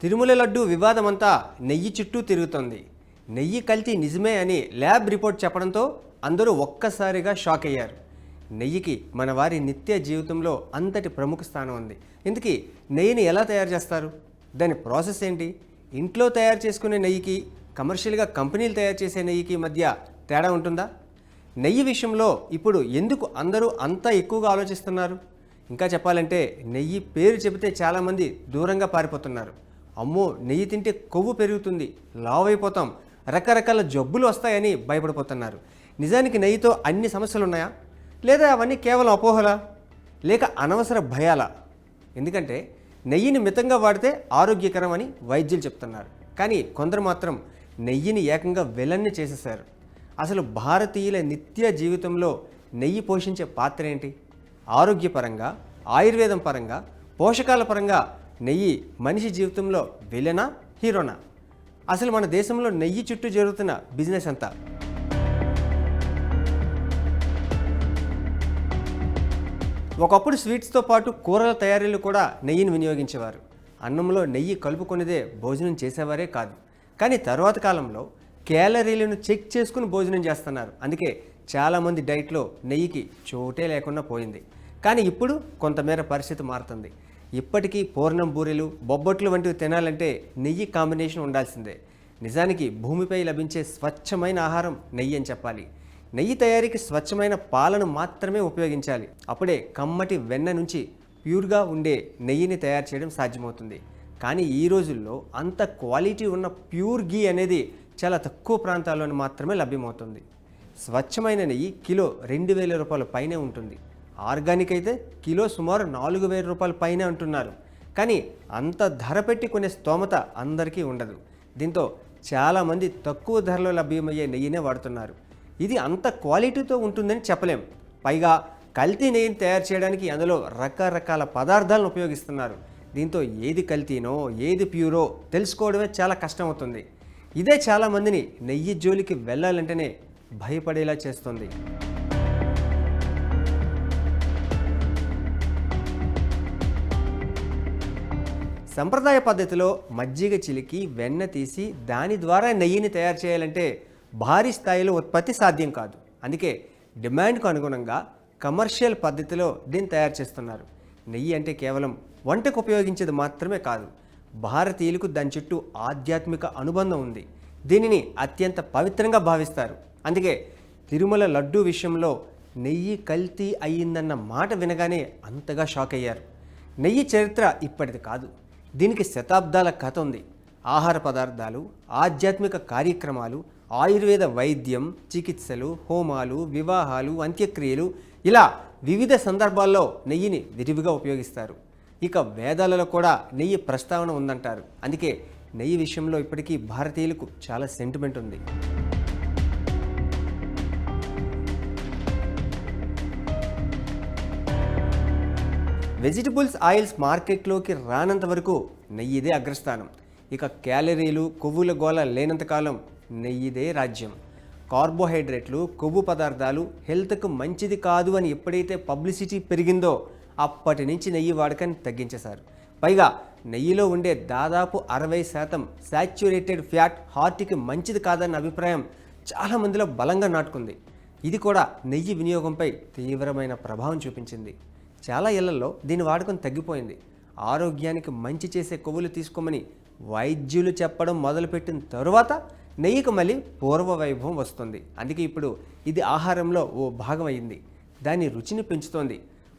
తిరుమల లడ్డు వివాదమంతా నెయ్యి చుట్టూ తిరుగుతోంది. నెయ్యి కల్తీ నిజమే అని ల్యాబ్ రిపోర్ట్ చెప్పడంతో అందరూ ఒక్కసారిగా షాక్ అయ్యారు. నెయ్యికి మన వారి నిత్య జీవితంలో అంతటి ప్రముఖ స్థానం ఉంది. ఇందుకీ నెయ్యిని ఎలా తయారు చేస్తారు? దాని ప్రాసెస్ ఏంటి? ఇంట్లో తయారు చేసుకునే నెయ్యికి కమర్షియల్గా కంపెనీలు తయారు చేసే నెయ్యికి మధ్య తేడా ఉంటుందా? నెయ్యి విషయంలో ఇప్పుడు ఎందుకు అందరూ అంత ఎక్కువగా ఆలోచిస్తున్నారు? ఇంకా చెప్పాలంటే నెయ్యి పేరు చెబితే చాలామంది దూరంగా పారిపోతున్నారు. అమ్మో నెయ్యి తింటే కొవ్వు పెరుగుతుంది. లావైపోతాం. అయిపోతాం రకరకాల జబ్బులు వస్తాయని భయపడిపోతున్నారు. నిజానికి నెయ్యితో అన్ని సమస్యలు ఉన్నాయా లేదా అవన్నీ కేవలం అపోహలా? లేక అనవసర భయాలా? ఎందుకంటే నెయ్యిని మితంగా వాడితే ఆరోగ్యకరం అని వైద్యులు చెప్తున్నారు. కానీ కొందరు మాత్రం నెయ్యిని ఏకంగా విలన్ని చేసేశారు. అసలు భారతీయుల నిత్య జీవితంలో నెయ్యి పోషించే పాత్ర ఏంటి? ఆరోగ్యపరంగా ఆయుర్వేదం పరంగా పోషకాల పరంగా నెయ్యి మనిషి జీవితంలో విలనా హీరోనా? అసలు మన దేశంలో నెయ్యి చుట్టూ జరుగుతున్న బిజినెస్ అంతా ఒకప్పుడు స్వీట్స్తో పాటు కూరల తయారీలు కూడా నెయ్యిని వినియోగించేవారు. అన్నంలో నెయ్యి కలుపుకునేదే భోజనం చేసేవారే కాదు. కానీ తర్వాత కాలంలో క్యాలరీలను చెక్ చేసుకుని భోజనం చేస్తున్నారు. అందుకే చాలామంది డైట్లో నెయ్యికి చోటే లేకుండా పోయింది. కానీ ఇప్పుడు కొంతమేర పరిస్థితి మారుతుంది. ఇప్పటికీ పూర్ణం బూరెలు బొబ్బట్లు వంటివి తినాలంటే నెయ్యి కాంబినేషన్ ఉండాల్సిందే. నిజానికి భూమిపై లభించే స్వచ్ఛమైన ఆహారం నెయ్యి అని చెప్పాలి. నెయ్యి తయారీకి స్వచ్ఛమైన పాలను మాత్రమే ఉపయోగించాలి. అప్పుడే కమ్మటి వెన్న నుంచి ప్యూర్గా ఉండే నెయ్యిని తయారు చేయడం సాధ్యమవుతుంది. కానీ ఈ రోజుల్లో అంత క్వాలిటీ ఉన్న ప్యూర్ గీ అనేది చాలా తక్కువ ప్రాంతాల్లోని మాత్రమే లభ్యమవుతుంది. స్వచ్ఛమైన నెయ్యి కిలో రెండు వేల రూపాయల పైనే ఉంటుంది. ఆర్గానిక్ అయితే కిలో సుమారు నాలుగు వేల రూపాయల పైనే అంటున్నారు. కానీ అంత ధర పెట్టి కొనే స్తోమత అందరికీ ఉండదు. దీంతో చాలామంది తక్కువ ధరలో లభ్యమయ్యే నెయ్యినే వాడుతున్నారు. ఇది అంత క్వాలిటీతో ఉంటుందని చెప్పలేం. పైగా కల్తీ నెయ్యిని తయారు చేయడానికి అందులో రకరకాల పదార్థాలను ఉపయోగిస్తున్నారు. దీంతో ఏది కల్తీనో ఏది ప్యూరో తెలుసుకోవడమే చాలా కష్టమవుతుంది. ఇదే చాలామందిని నెయ్యి జోలికి వెళ్ళాలంటేనే భయపడేలా చేస్తుంది. సంప్రదాయ పద్ధతిలో మజ్జిగ చిలికి వెన్న తీసి దాని ద్వారా నెయ్యిని తయారు చేయాలంటే భారీ స్థాయిలో ఉత్పత్తి సాధ్యం కాదు. అందుకే డిమాండ్కు అనుగుణంగా కమర్షియల్ పద్ధతిలో దీన్ని తయారు చేస్తున్నారు. నెయ్యి అంటే కేవలం వంటకు ఉపయోగించేది మాత్రమే కాదు భారతీయులకు దాని చుట్టూ ఆధ్యాత్మిక అనుబంధం ఉంది. దీనిని అత్యంత పవిత్రంగా భావిస్తారు. అందుకే తిరుమల లడ్డూ విషయంలో నెయ్యి కల్తీ అయ్యిందన్న మాట వినగానే అంతగా షాక్ అయ్యారు నెయ్యి చరిత్ర ఇప్పటిది కాదు. దీనికి శతాబ్దాల కథ ఉంది. ఆహార పదార్థాలు ఆధ్యాత్మిక కార్యక్రమాలు ఆయుర్వేద వైద్యం చికిత్సలు హోమాలు వివాహాలు అంత్యక్రియలు ఇలా వివిధ సందర్భాల్లో నెయ్యిని విరివిగా ఉపయోగిస్తారు. ఇక వేదాలలో కూడా నెయ్యి ప్రస్తావన ఉందంటారు. అందుకే నెయ్యి విషయంలో ఇప్పటికీ భారతీయులకు చాలా సెంటిమెంట్ ఉంది. వెజిటబుల్స్ ఆయిల్స్ మార్కెట్లోకి రానంత వరకు నెయ్యిదే అగ్రస్థానం. ఇక క్యాలరీలు కొవ్వుల గోళ లేనంతకాలం నెయ్యిదే రాజ్యం. కార్బోహైడ్రేట్లు కొవ్వు పదార్థాలు హెల్త్కు మంచిది కాదు అని ఎప్పుడైతే పబ్లిసిటీ పెరిగిందో అప్పటి నుంచి నెయ్యి వాడకాన్ని తగ్గించేశారు. పైగా నెయ్యిలో ఉండే దాదాపు అరవై శాతం శాచ్యురేటెడ్ ఫ్యాట్ హార్ట్కి మంచిది కాదన్న అభిప్రాయం చాలామందిలో బలంగా నాటుకుంది. ఇది కూడా నెయ్యి వినియోగంపై తీవ్రమైన ప్రభావం చూపించింది. చాలా ఇళ్ళలో దీని వాడకం తగ్గిపోయింది. ఆరోగ్యానికి మంచి చేసే కొవ్వులు తీసుకోమని వైద్యులు చెప్పడం మొదలుపెట్టిన తరువాత నెయ్యికి మళ్ళీ పూర్వ వైభవం వస్తుంది. అందుకే ఇప్పుడు ఇది ఆహారంలో ఓ భాగం అయింది. దాని రుచిని పెంచుతోంది.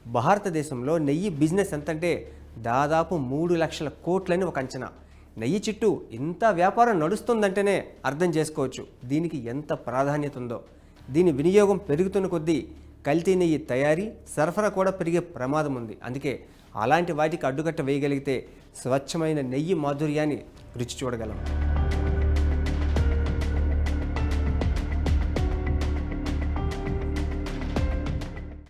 భారతదేశంలో నెయ్యి బిజినెస్ ఎంతంటే దాదాపు మూడు లక్షల కోట్లని ఒక అంచనా. నెయ్యి చుట్టూ ఇంత వ్యాపారం నడుస్తుందంటేనే అర్థం చేసుకోవచ్చు దీనికి ఎంత ప్రాధాన్యత ఉందో. దీని వినియోగం పెరుగుతున్న కొద్దీ కల్తీ నెయ్యి తయారీ సరఫరా కూడా పెరిగే ప్రమాదం ఉంది. అందుకే అలాంటి వాటికి అడ్డుకట్ట వేయగలిగితే స్వచ్ఛమైన నెయ్యి మాధుర్యాన్ని రుచి చూడగలం.